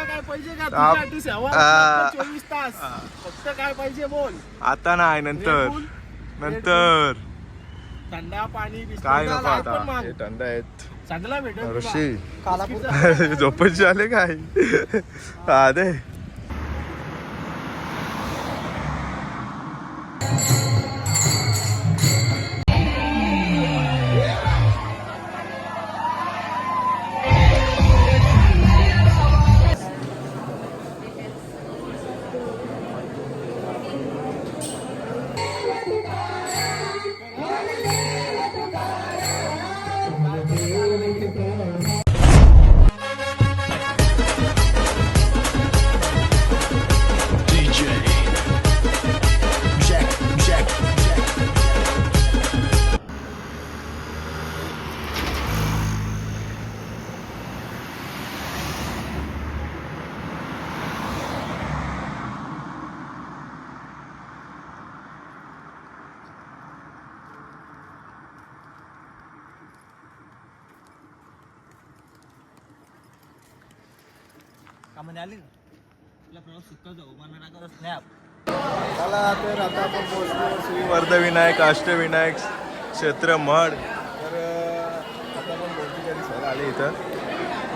तुला काय पाहिजे का आप- तुझ्यासाठी सेवा आ. फक्त चोवीस तास. फक्त काय पाहिजे बोल. आता नाही नंतर. Red Bull, नंतर थंडा पाणी बिस्किट काय नको आता. माग. हे थंड आहेत. चांगला भेटेल तुला. ऋषी बिस्किटचा- झोपायचे आले काय? हा. चला तर आता आपण पोहोचलो श्री वर्धविनायक अष्टविनायक क्षेत्र मड तर आता पण दोनची तरी सर आली इथं.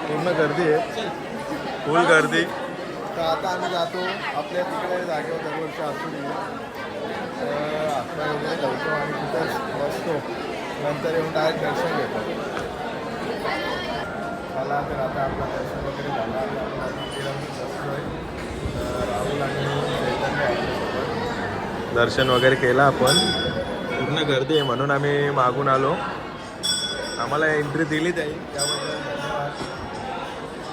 पूर्ण गर्दी आहे. फुल गर्दी. तर आता आम्ही जातो आपल्या तिकडे जागेवर दरवर्षी असून हातपाय वगैरे करतो आणि तिथंच बसतो. नंतर येऊन डायरेक्ट दर्शन घेतो. मला तर आता आपलं दर्शन वगैरे झालं आपण राहुल आणि चैतन्य आपल्यासोबत. दर्शन वगैरे केलं आपण. पूर्ण गर्दी आहे म्हणून आम्ही मागून आलो. आम्हाला एंट्री दिली जाईल त्याबद्दल धन्यवाद.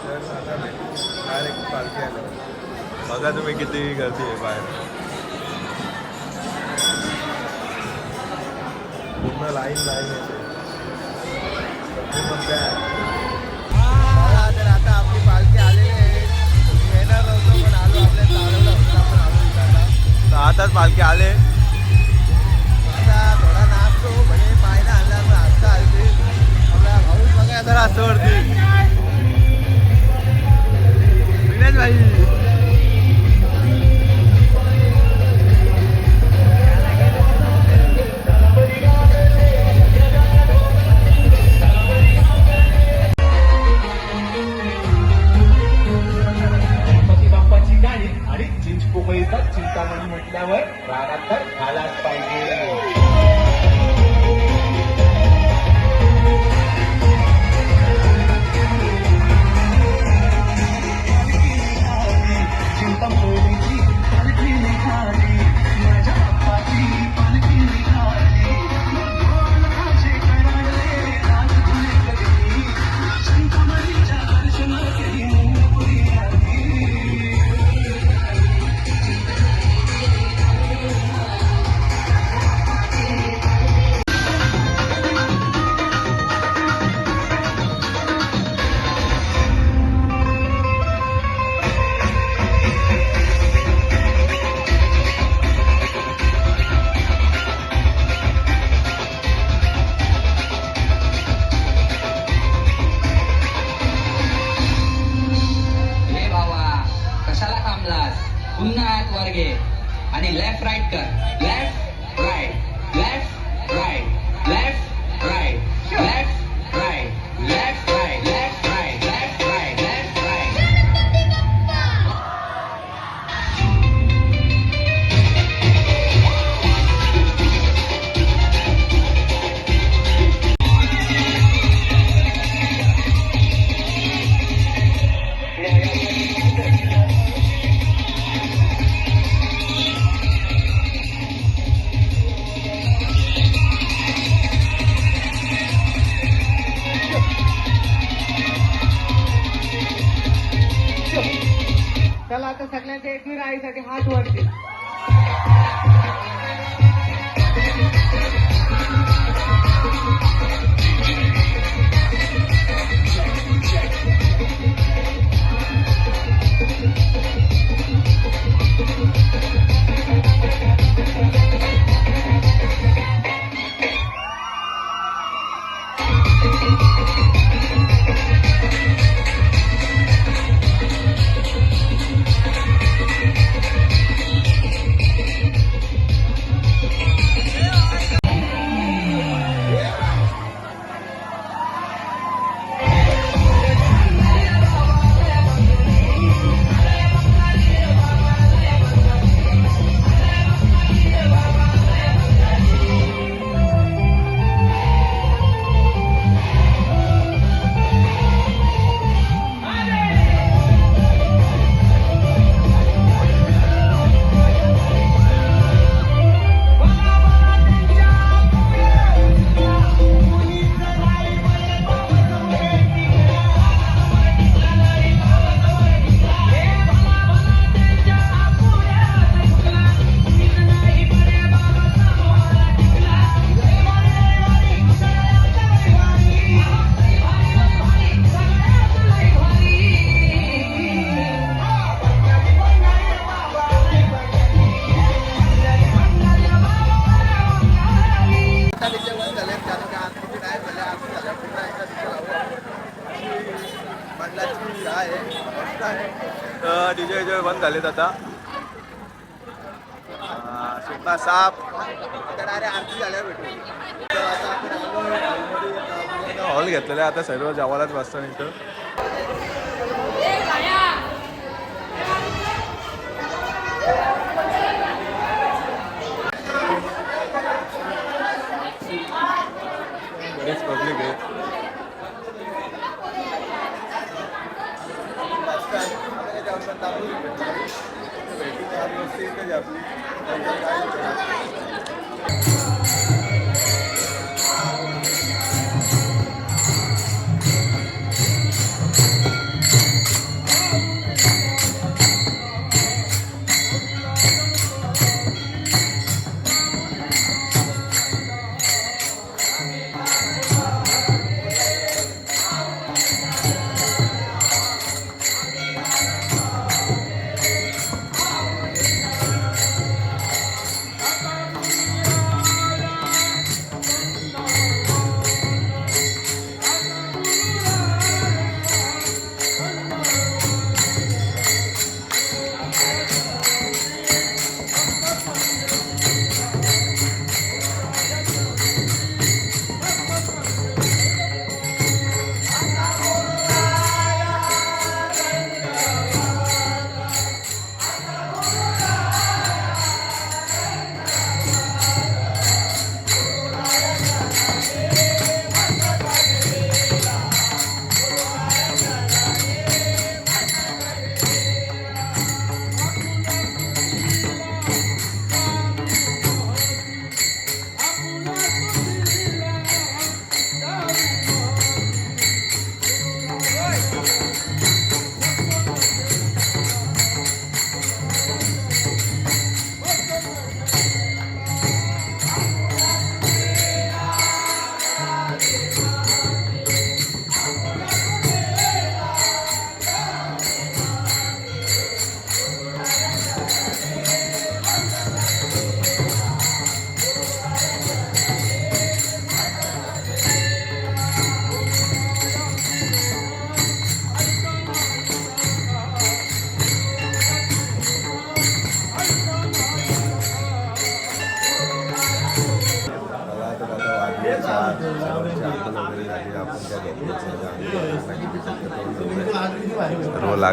तर आता पालखी आलो. बघा तुम्ही किती गर्दी आहे बाहेर. पूर्ण लाईन लाईन येते पूर्ण बॅग इकडं आताच पालखी आले. आता थोडा नाचतो म्हणजे पायला आला पण आता आलते. आपला भाऊ बघा तर असं वरती. एकमेकांसाठी हात वाढतील. आहे डीजे विजय बंद झालेत आता. सुका साप हॉल घेतलेला आता सर्व जेवायलाच वाजता इथं. बरेच पब्लिक आहे.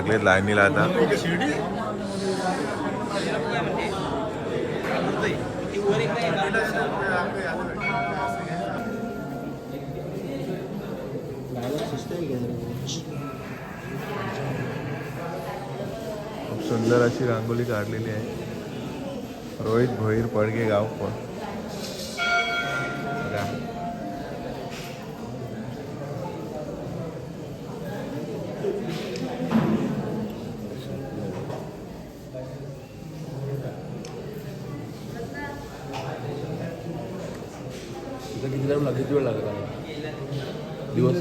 लागलेत लाईनीला आता. खूप सुंदर अशी रांगोळी काढलेली आहे. रोहित भोईर पडगे गाव पण तिथं किती टाइम लागेल किती वेळ लागेल आम्हाला दिवस?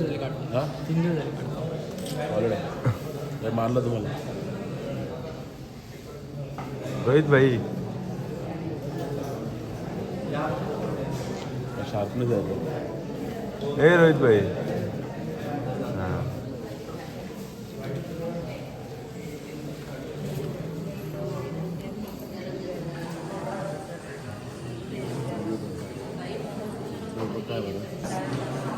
हां? तीन दिवस ऑलरेडी मारलं तुम्हाला. रोहित भाई. शार्पनेस आहे. हे रोहित भाई. काय बरं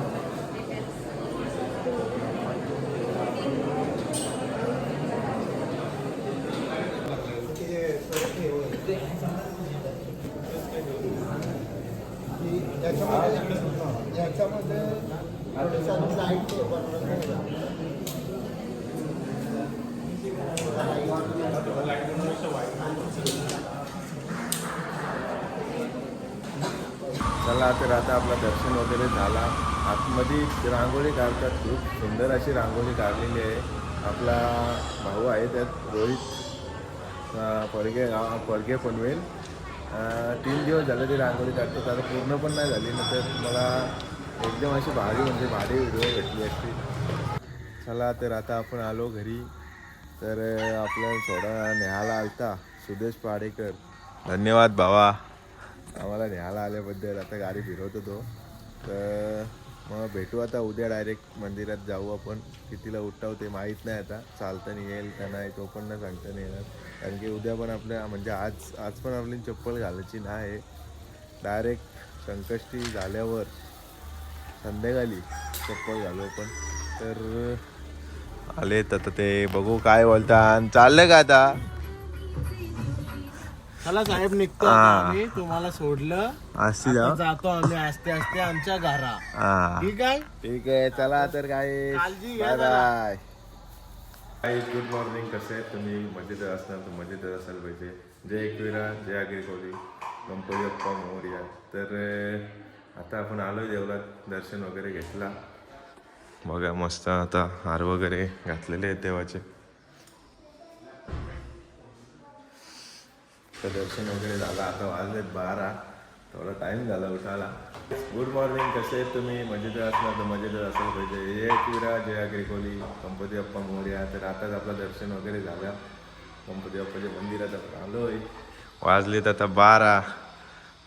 चला तर आता आपलं दर्शन वगैरे झाला. आतमध्ये रांगोळी काढतात. खूप सुंदर अशी रांगोळी काढलेली आहे. आपला भाऊ आहे त्यात रोहित परगे पडगे गाव पडगे पनवेल तीन दिवस झाले ती रांगोळी काढतात. आता पूर्ण पण नाही झाली नंतर मला एकदम अशी भारी म्हणजे भारी व्हिडिओ भेटली असती. चला तर आता आपण आलो घरी. तर आपल्या सोडा नेहाला आलता. सुदेश पाडेकर. धन्यवाद भावा. आम्हाला न्यायला आल्याबद्दल आता गाडी फिरवत होतो तर मग भेटू आता उद्या डायरेक्ट मंदिरात जाऊ आपण. कितीला उठाव ते माहीत नाही आता. चालताना येईल का नाही तो पण नाही सांगता नाही येणार. कारण की उद्या पण आपल्या म्हणजे आज आज पण आपली चप्पल घालायची नाही. डायरेक्ट संकष्टी झाल्यावर संध्याकाळी चप्पल घालू आपण. तर आलेत आता ते बघू काय बोलतात. चाललं का आता? चला साहेब निघतो. आता आम्ही. तुम्हाला सोडलं. आता जा जातो आम्ही असते असते आमच्या घरा. हा. ठीक आहे? ठीक आहे चला तर काय काळजी घ्या बाय हाय गुड मॉर्निंग कसे आहेत तुम्ही? मजेत असणार तर मजेत असायला पाहिजे. जय एकविरा जय आगरी कोहली गणपती अप्पा मोर्या तर आता आपण आलो देवळात. दर्शन वगैरे घेतला. बघा मस्त आता हार वगैरे घातलेले आहेत देवाचे. तर दर्शन वगैरे झालं. आता वाजलेत बारा. थोडा टाईम झाला उठायला. गुड मॉर्निंग कसे आहेत तुम्ही? मजेत असणार तर मजेत असायला पाहिजे. जय किरा जय अग्रिकोली गणपती बाप्पा मोर्या. तर आताच आपलं दर्शन वगैरे झालं. गणपती बाप्पाच्या मंदिरात आपण आलोय. वाजलेत आता बारा.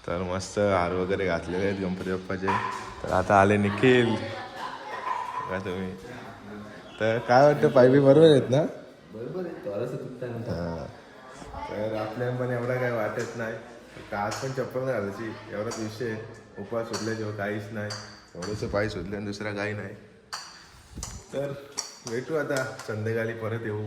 तर मस्त हार वगैरे घातलेले आहेत गणपती बाप्पाचे. तर आता आले निखिल. बघा तुम्ही. तर काय वाटतं? पायबी बरोबर आहेत ना? बरोबर आहे. हा. तर आपल्या पण एवढा काही वाटत नाही. का आज पण चप्पल नाही घालायची? एवढाच विषय उपवास उपास सोडल्याशिवाय काहीच नाही. थोडंसं पाय सुटले आणि दुसरा काही नाही. तर भेटू आता. संध्याकाळी परत येऊ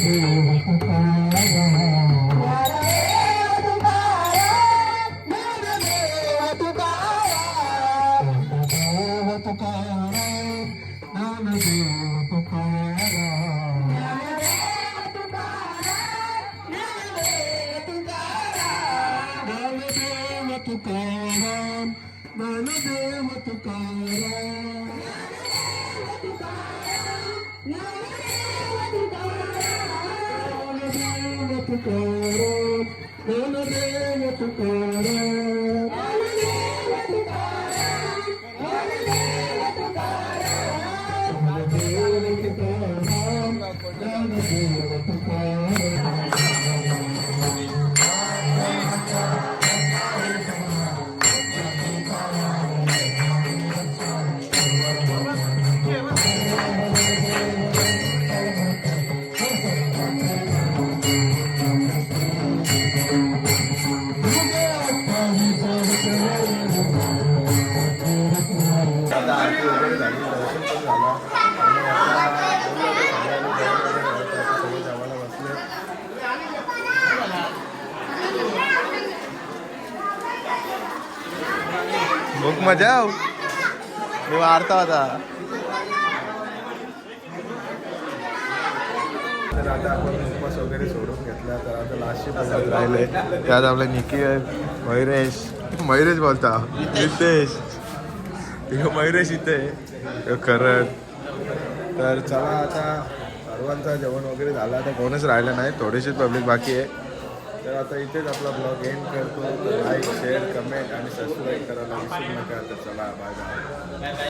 Thank you. आता मजा? मी वारता होता तर आता आपण उपवास वगैरे सोडून घेतला तर आता लास्टची पद्धत राहिले. त्यात आपले निखिल मयुरेश. मयुरेश बोलता. नितेश इकडं मयुरेश इथे. करण तर चला आता सर्वांचा जेवण वगैरे झालं आता कोणच राहिलं नाही थोडीशीच पब्लिक बाकी आहे. तर आता इथेच आपला ब्लॉग एंड करतो. लाईक शेअर कमेंट आणि सबस्क्राईब करायला विसरू नका. तर चला बाय बाय